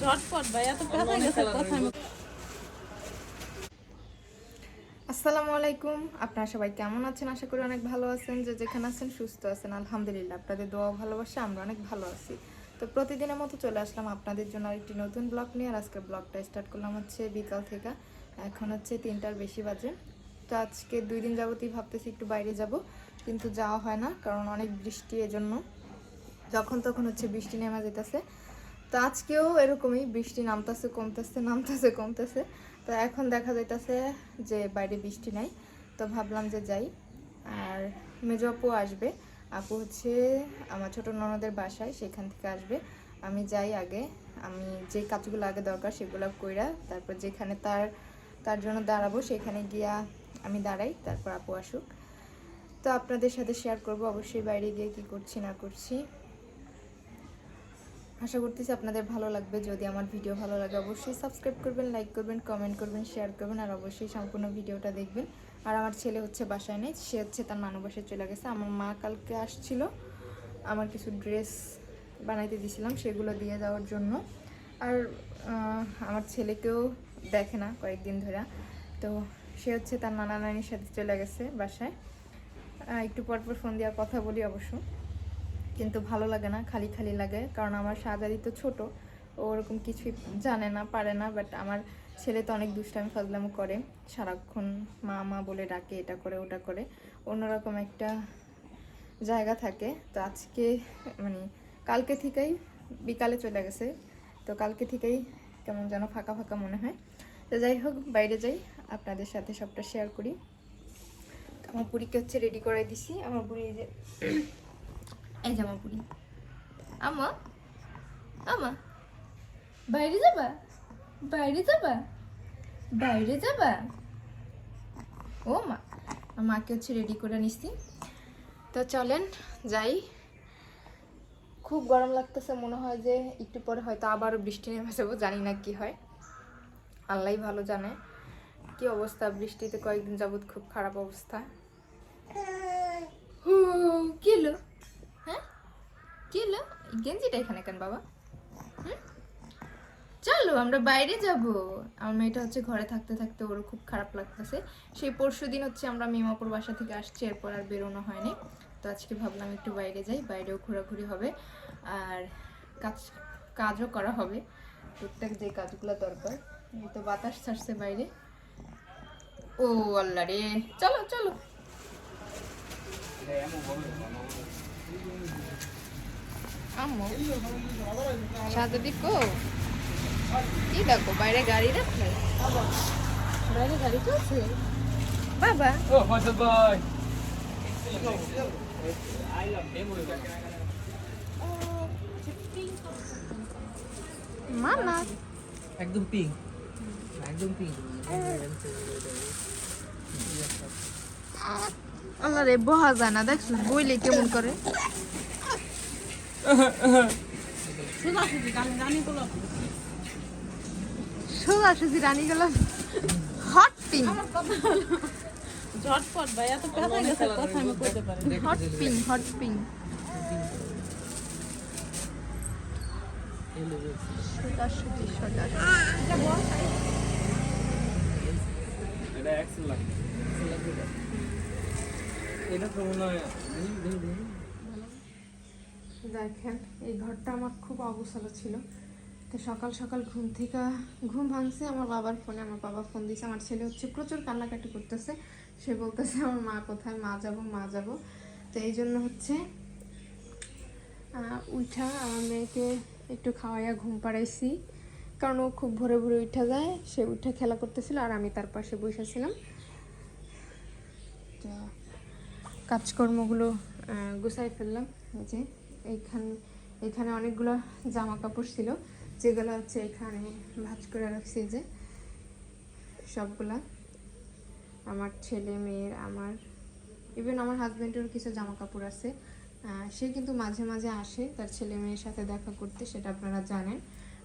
ঝটপট ভাই এত কথা গেছে কথা আসসালামু আলাইকুম। আপনারা সবাই কেমন আছেন? আশা করি অনেক ভালো আছেন। যে যেখানে আছেন সুস্থ আছেন। আলহামদুলিল্লাহ আপনাদের দোয়া ভালোবাসা আমরা অনেক ভালো আছি। তো প্রতিদিনের মতো চলে আসলাম আপনাদের জন্য আরেকটি নতুন ব্লগ নিয়ে। আর আজকে ব্লগটা স্টার্ট করলাম হচ্ছে বিকাল থেকে। এখন হচ্ছে তিনটার বেশি বাজে। তো আজকে দুই দিন যাবতই ভাবতেছি একটু বাইরে যাব কিন্তু যাওয়া হয় না কারণ অনেক বৃষ্টি এজন্য। যখন তখন হচ্ছে বৃষ্টি নেমে যেতেছে। তো আজকেও এরকমই বৃষ্টি নামতেছে, কমতেছে নামতেছে, কমতেছে। তো এখন দেখা যাইতেছে যে বাইরে বৃষ্টি নাই, তো ভাবলাম যে যাই। আর মেজো আপু আসবে। আপু হচ্ছে আমার ছোট ননদের বাসায়, সেখান থেকে আসবে। আমি যাই আগে। আমি যে কাজগুলো আগে দরকার সেগুলো কইরা তারপর যেখানে তার তার জন্য দাঁড়াবো সেখানে গিয়া আমি দাঁড়াই, তারপর আপু আসুক। তো আপনাদের সাথে শেয়ার করব, অবশ্যই বাইরে গিয়ে কি করছি, না করছি। আশা করতেছি আপনাদের ভালো লাগবে। যদি আমার ভিডিও ভালো লাগে অবশ্যই সাবস্ক্রাইব করবেন লাইক করবেন কমেন্ট করবেন শেয়ার করবেন, আর অবশ্যই সম্পূর্ণ ভিডিওটা দেখবেন। আর আমার ছেলে হচ্ছে বাসায় নেই, সে হচ্ছে তার নানু বাসায় চলে গেছে। আমার মা কালকে আসছিল, আমার কিছু ড্রেস বানাইতে দিয়েছিলাম, সেগুলো দিয়ে যাওয়ার জন্য। আর আমার ছেলেকেও দেখে না কয়েকদিন ধরে। তো সে হচ্ছে তার নানা নানির সাথে চলে গেছে বাসায়। একটু পর পর ফোন দেওয়ার কথা বলি অবশ্য। কিন্তু ভালো লাগে না, খালি খালি লাগে। কারণ আমার শাহজাদি তো ছোট ওরকম কিছুই জানে না, পারে না বাট আমার ছেলে তো অনেক দুষ্টামি, ফাজলামো করে। সারাক্ষণ মা মা বলে ডাকে, এটা করে, ওটা করে। অন্যরকম একটা জায়গা থাকে। তো আজকে মানে কালকে থেকেই, বিকালে চলে গেছে। তো কালকে থেকেই কেমন যেন ফাঁকা ফাঁকা মনে হয়। তো যাই হোক, বাইরে যাই, আপনাদের সাথে সবটা শেয়ার করি। আমার বুড়িকে হচ্ছে রেডি করে দিছি। আমার বুড়ি যে এই জামা পুরি। আমা আমা বাইরে যাবা? বাইরে যাবা? বাইরে যাবা? ও মা মাকে হচ্ছে রেডি করে নিছি তো চলেন যাই। খুব গরম লাগতেছে মনে হয় যে একটু পরে হয়তো আবারও বৃষ্টি নেমে যাব জানি না কি হয়। আল্লাহ ভালো জানে কি অবস্থা বৃষ্টিতে কয়েকদিন যাবত খুব খারাপ অবস্থা। হু, কি হলো? হ্যাঁ কি হলো গেঞ্জিটা এখানে কেন বাবা? চলো, আমরা বাইরে যাব। আমার মেয়েটা হচ্ছে ঘরে থাকতে থাকতে ওরও খুব খারাপ লাগতেছে। সেই পরশু দিন হচ্ছে আমরা মিমাপুর বাসা থেকে আসছি, এরপর আর বেরোনো হয়নি। তো আজকে ভাবলাম একটু বাইরে যাই, বাইরেও ঘোরাঘুরি হবে আর কাজ, কাজও করা হবে। টুকটাক যে কাজগুলো দরকার, এই তো বাতাস ছাড়ছে বাইরে। ও আল্লাহ রে। চলো চলো। আম্মু। সাজাদি কো কি দেখো বাইরে গাড়ি রাখলে বাইরে গাড়ি চলছে? বাবা। ও ফয়সাল ভাই। মানা একদম পিঙ্ক একদম পিঙ্ক আল্লাহ রে বহা যায় না দেখছ? বইলে কেমন করে? গানিগুলো। সোজাসুজি রানী গেল হট পিঙ্ক ঝটপট ভাই এত কথা গেছে কথা আমি কইতে পারি হট পিঙ্ক হট পিঙ্ক সোজাসুজি সোজাসুজি। এটা এক্সেল লাগে এটা তো মনে হয় দেখেন, এই ঘরটা আমার খুব অবসলা ছিল। তো সকাল সকাল ঘুম থেকে ঘুম ভাঙছে, আমার বাবার ফোনে আমার বাবা ফোন দিয়েছে। আমার ছেলে হচ্ছে প্রচুর কান্নাকাটি করতেছে। সে বলতেছে, আমার মা কোথায়? মা যাব মা যাব। তো এই জন্য হচ্ছে উঠা আমার মেয়েকে একটু খাওয়াইয়া ঘুম পাড়াইছি। কারণ ও খুব ভোরে ভোরে উঠা যায়। সে উঠে খেলা করতেছিল আর আমি তার পাশে বসেছিলাম তো কাজকর্মগুলো গুছাই ফেললাম। যে এইখান এখানে অনেকগুলো জামা কাপড় ছিল, যেগুলো হচ্ছে এখানে ভাঁজ করে রাখছি যে। সবগুলা। আমার ছেলে, মেয়ের, আমার ইভেন আমার হাজব্যান্ডেরও কিছু জামা কাপড় আছে সে কিন্তু মাঝে মাঝে আসে, তার ছেলে মেয়ের সাথে দেখা করতে, সেটা আপনারা জানেন।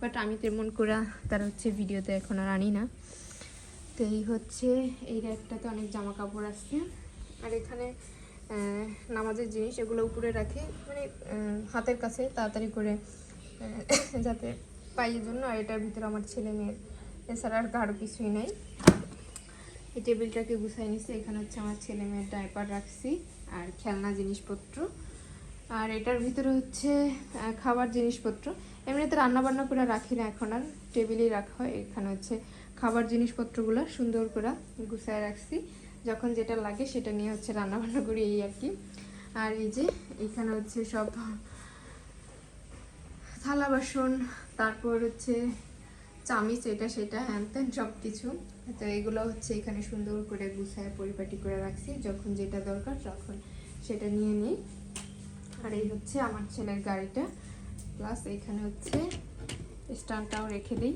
বাট আমি তেমন করে তার হচ্ছে ভিডিওতে এখন আর আনি না। তো এই হচ্ছে, এই র্যাকটাতে অনেক জামা কাপড় আসছে আর এখানে নামাজের জিনিস এগুলো উপরে রাখি মানে হাতের কাছে তাড়াতাড়ি করে যাতে পাইয়ের জন্য আর এটার ভিতরে আমার ছেলে মেয়ের এছাড়া আর কারও কিছুই নাই। এই টেবিলটাকে গুছাই নিছি। এখানে হচ্ছে আমার ছেলে মেয়ের ডাইপার রাখছি আর খেলনা জিনিসপত্র। আর এটার ভিতরে হচ্ছে খাবার জিনিসপত্র। এমনিতে রান্না বান্না করে রাখি না এখন আর, টেবিলেই রাখা হয়। এখানে হচ্ছে খাবার জিনিসপত্রগুলো সুন্দর করে গুছায় রাখছি। যখন যেটা লাগে সেটা নিয়ে হচ্ছে রান্নাবান্না করি এই আর কি। আর এই যে এখানে হচ্ছে সব থালা বাসন, তারপর হচ্ছে চামিচ, এটা সেটা হ্যান ত্যান সব কিছু তো এগুলো হচ্ছে এখানে সুন্দর করে গুছায় পরিপাটি করে রাখছি। যখন যেটা দরকার তখন সেটা নিয়ে নিই। আর এই হচ্ছে আমার ছেলের গাড়িটা। প্লাস এখানে হচ্ছে স্ট্যান্ডটাও রেখে দিই।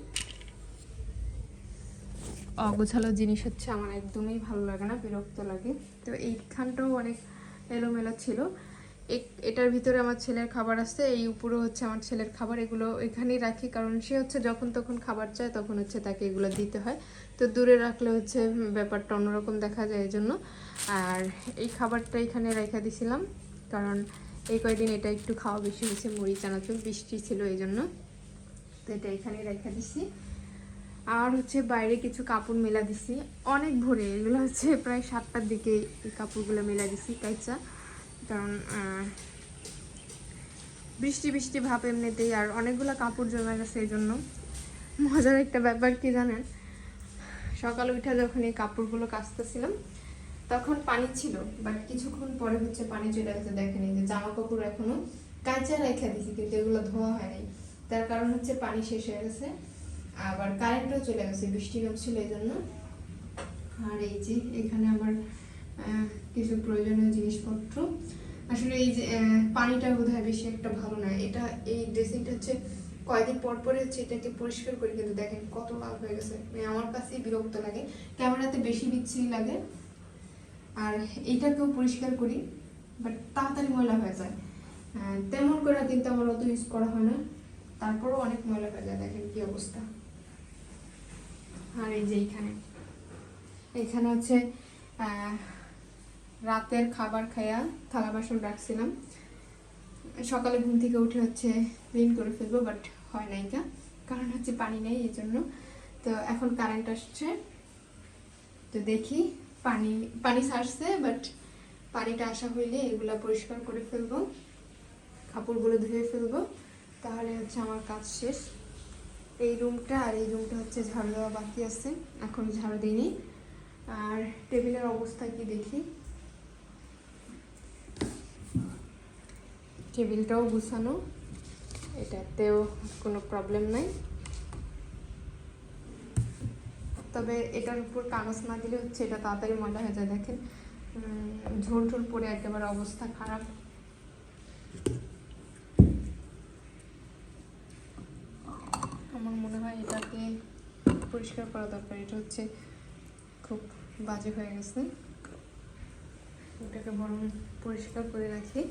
অগোছালো জিনিস হচ্ছে, আমার একদমই ভালো লাগে না, বিরক্ত লাগে। তো এইখানটাও অনেক এলোমেলো ছিল। এটার ভিতরে আমার ছেলের খাবার আসছে এই উপরে হচ্ছে আমার ছেলের খাবার, এগুলো এখানেই রাখি, কারণ সে হচ্ছে যখন তখন খাবার চায়, তখন হচ্ছে তাকে এগুলো দিতে হয়। তো দূরে রাখলে হচ্ছে ব্যাপারটা অন্যরকম দেখা যায় এই জন্য আর এই খাবারটা এখানে রেখে দিছিলাম, কারণ এই কয়দিন এটা একটু খাওয়া বেশি হয়েছে, মুড়ি, চানাচুর, বৃষ্টি ছিল এই জন্য তো এটা এখানে রেখে দিছি। আর হচ্ছে বাইরে কিছু কাপড় মেলা দিছি। অনেক ভোরে, এগুলো হচ্ছে প্রায় সাতটার দিকে এই কাপড়গুলো মেলা দিছি, কাইচা। কারণ বৃষ্টি বৃষ্টি ভাব এমনিতেই, আর অনেকগুলো কাপড় জমে গেছে এই জন্য। মজার একটা ব্যাপার কি জানেন? সকালে উঠে যখন এই কাপড়গুলো কাচতেছিলাম, তখন পানি ছিল বাট কিছুক্ষণ পরে হচ্ছে পানি চলে আসতে দেখেনি যে জামা কাপড় এখনও কাঁচা রেখে দিছি, কিন্তু এগুলো ধোয়া হয়নি তার কারণ হচ্ছে পানি শেষ হয়ে গেছে। আবার কারেন্টও চলে গেছে, বৃষ্টি নামছিল এই জন্য আর এই যে এখানে আমার কিছু প্রয়োজনীয় জিনিসপত্র। আসলে এই যে পানিটা বোধ হয় বেশি একটা ভালো না। এটা, এই ড্রেসিংটা হচ্ছে কয়েকদিন পর পরে হচ্ছে এটাকে পরিষ্কার করে, কিন্তু দেখেন কত লাল হয়ে গেছে। মানে আমার কাছেই বিরক্ত লাগে। ক্যামেরাতে বেশি বিচ্ছিরি লাগে। আর এইটাকেও পরিষ্কার করি বাট তাড়াতাড়ি ময়লা হয়ে যায়। তেমন করে কিন্তু আমার অত ইউজ করা হয় না। তারপরেও অনেক ময়লা হয়ে যায়, দেখেন কি অবস্থা। আর এই যে এইখানে হচ্ছে রাতের খাবার খাইয়া থালা বাসন রাখছিলাম। সকালে ঘুম থেকে উঠে হচ্ছে ক্লিন করে ফেলব, বাট হয় নাই কা কারণ হচ্ছে পানি নেই এই জন্য তো এখন কারেন্ট আসছে। তো দেখি পানি পানি সারছে, বাট পানিটা আসা হইলে এগুলা পরিষ্কার করে ফেলব। কাপড়গুলো ধুয়ে ফেলব। তাহলে হচ্ছে আমার কাজ শেষ। এই রুমটা আর এই রুমটা হচ্ছে ঝাড়ু দেওয়া বাকি আছে, এখন ঝাড়ু দিইনি আর টেবিলের অবস্থা কি দেখি? টেবিলটাও গুছানো, এটাতেও কোনো প্রবলেম নাই। তবে এটার উপর কাগজ না দিলে হচ্ছে এটা তাড়াতাড়ি ময়লা হয়ে যায়, দেখেন। ঝোল ঝোল পরে একেবারে অবস্থা খারাপ আমার মনে হয় এটাকে পরিষ্কার করা দরকার। এটা হচ্ছে খুব বাজে হয়ে গেছে। ওটাকে বরং পরিষ্কার করে রাখি।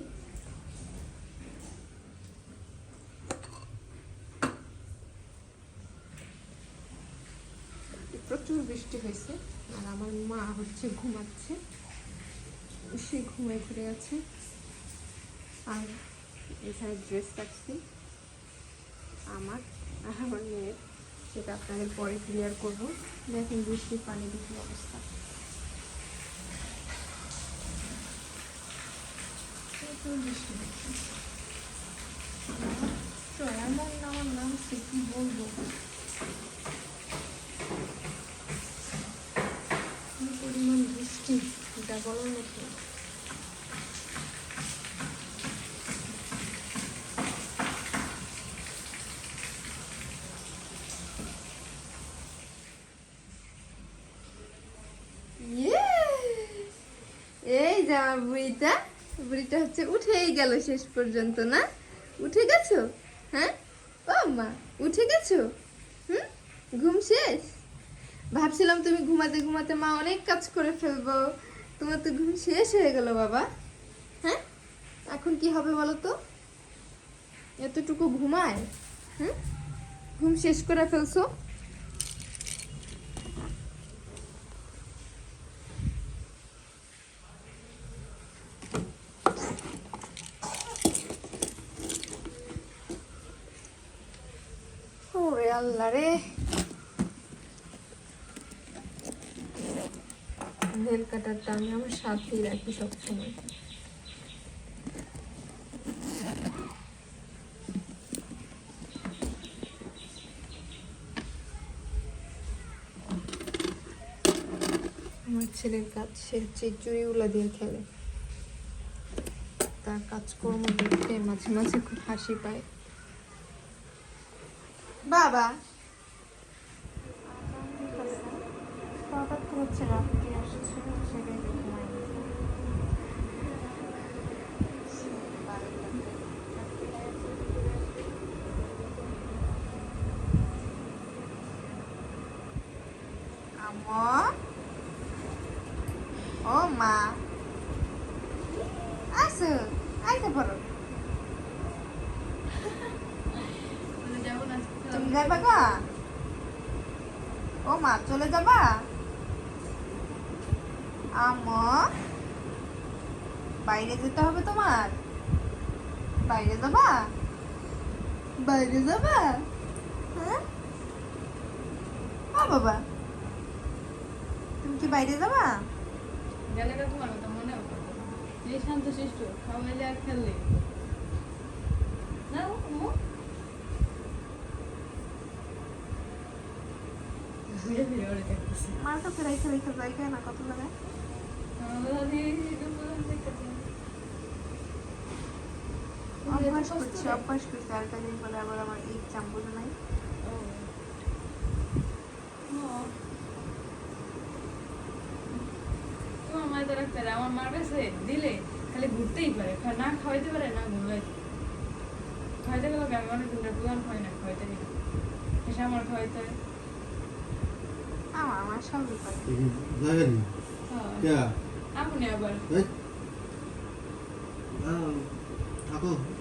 প্রচুর বৃষ্টি হয়েছে, আর আমার মা হচ্ছে ঘুমাচ্ছে। সে ঘুমায় ঘুরে আছে। আর এখানে ড্রেস রাখছি আমার আর আমার মেয়ের। সেটা আপনাদের পরে ক্লিয়ার করব। দেখেন বৃষ্টির পানি দেখুন অবস্থা। বৃষ্টি তো এমন আমার নাম সে কি বলব পরিমাণ বৃষ্টি, এটা বলার মতো না। Yes! এই যে আমার বুড়িটা বুড়িটা হচ্ছে উঠেই গেল শেষ পর্যন্ত, না? উঠে গেছো? হ্যাঁ? ও মা, উঠে গেছো? হুম? ঘুম শেষ? ভাবছিলাম তুমি ঘুমাতে ঘুমাতে মা অনেক কাজ করে ফেলব। তোমার তো ঘুম শেষ হয়ে গেল, বাবা। হ্যাঁ? এখন কি হবে বলো তো? এতটুকু ঘুমায়? হুম ঘুম শেষ করে ফেলছো ওরে আল্লাহ রে। নেল কাটারটা আমি আমার সাথেই রাখি সবসময়। আমার ছেলের কাজ, সে হচ্ছে এই চুড়িগুলো দিয়ে খেলে। তার কাজকর্ম দেখে মাঝে মাঝে খুব হাসি পায়। বাবা হঠাৎ তো হচ্ছে রাত্রি আসছে সেটাই দেখে মাই আম্মা ও মা আসো আইতে পারো তুমি যাবা? ও মা, চলে যাবা? আম্মা বাইরে যেতে হবে তোমার? বাইরে যাবা? বাইরে যাবা? হ্যাঁ? বাবা। তুমি কি বাইরে যাবা? গেলেটা তোমার মনে হবে এই শান্ত শিষ্ট সবাই আর খেললে না ও ঘুরে না আমার পারে আমার মার কাছে দিলে খালি ঘুরতেই পারে না খাওয়াইতে পারে না ঘুরতে খাওয়াইতে গেলে আমি অনেক দোকান খাই না খাওয়াইতে গেলে এসে আমার খাওয়াইতে হয়। আমার দেখেনি। হ্যাঁ। কে? আপনি আবার। থাকো।